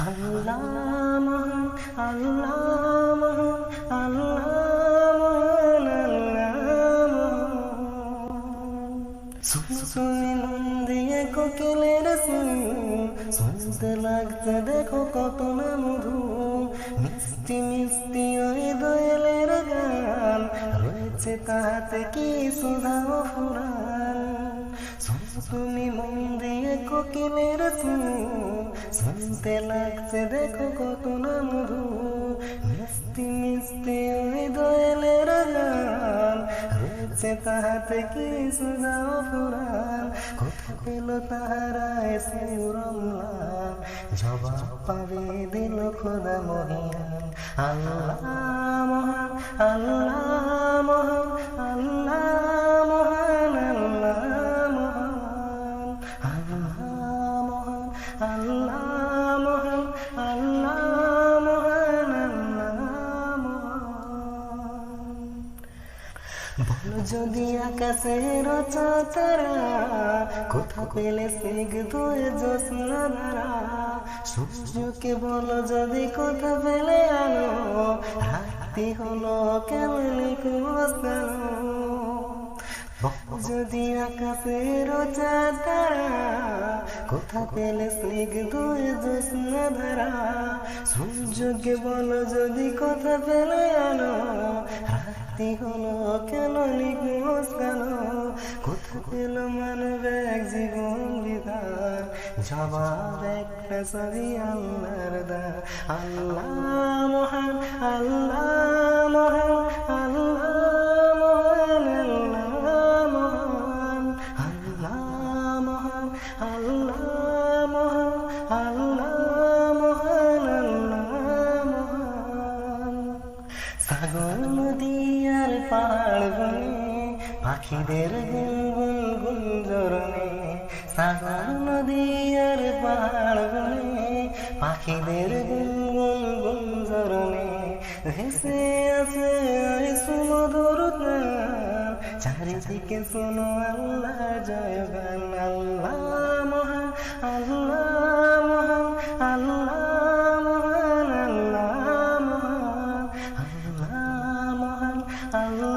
আল্লাহ আল্লাহ আল্লাহ মন দিয়ে কোকিলের শুনতে লাগতে দেখো কত না মধু মিষ্টি মিষ্টি ওই দোয়েলের গান রয়েছে তাহাতে কি সুধা ফুরান তুমি মন দিয়ে কোকিলের শুনতে লাগছে, দেখো কত না মধু মিষ্টি মিষ্টি ওই দোয়েলের গান। রয়েছে তাহাতে কি সুধা ও ফুরান কোথা পেল তাহারা এসে রমলাম জবাব পাবে দিল খোদা মহিয়ান। আল্লাহ মহান আল্লাহ মহান। বলো যদি আকাশের তারা কোথা পেলে স্নিগ্ধ জ্যোৎস্না ধারা সূর্যকে বলো যদি কোথা পেলে আনো রাতি হলো কেমন লিখবস্তানো যদি আকাশের তারা কোথা পেলে স্নিগ্ধ জ্যোৎস্না ধারা? সূর্যকে বলো যদি কোথা পেলে আলো রাত্রি হলো কেন নিখোঁজ কেন কোথা পেল মানব এক জীবন বিধান? জবাব একটা সবই আল্লাহর দান আল্লাহ মহান আল্লাহ মহান, আল্লাহ সাগর নদী আর পাহাড় বনে, পাখিদের গুনগুন গুঞ্জরণে সাগর নদী আর পাহাড় বনে, পাখিদের গুনগুন গুঞ্জরণে ভেসে আছে সুমধুর চারিদিকে শোনো আল্লাহ, জয় গান আল্লাহ Allah.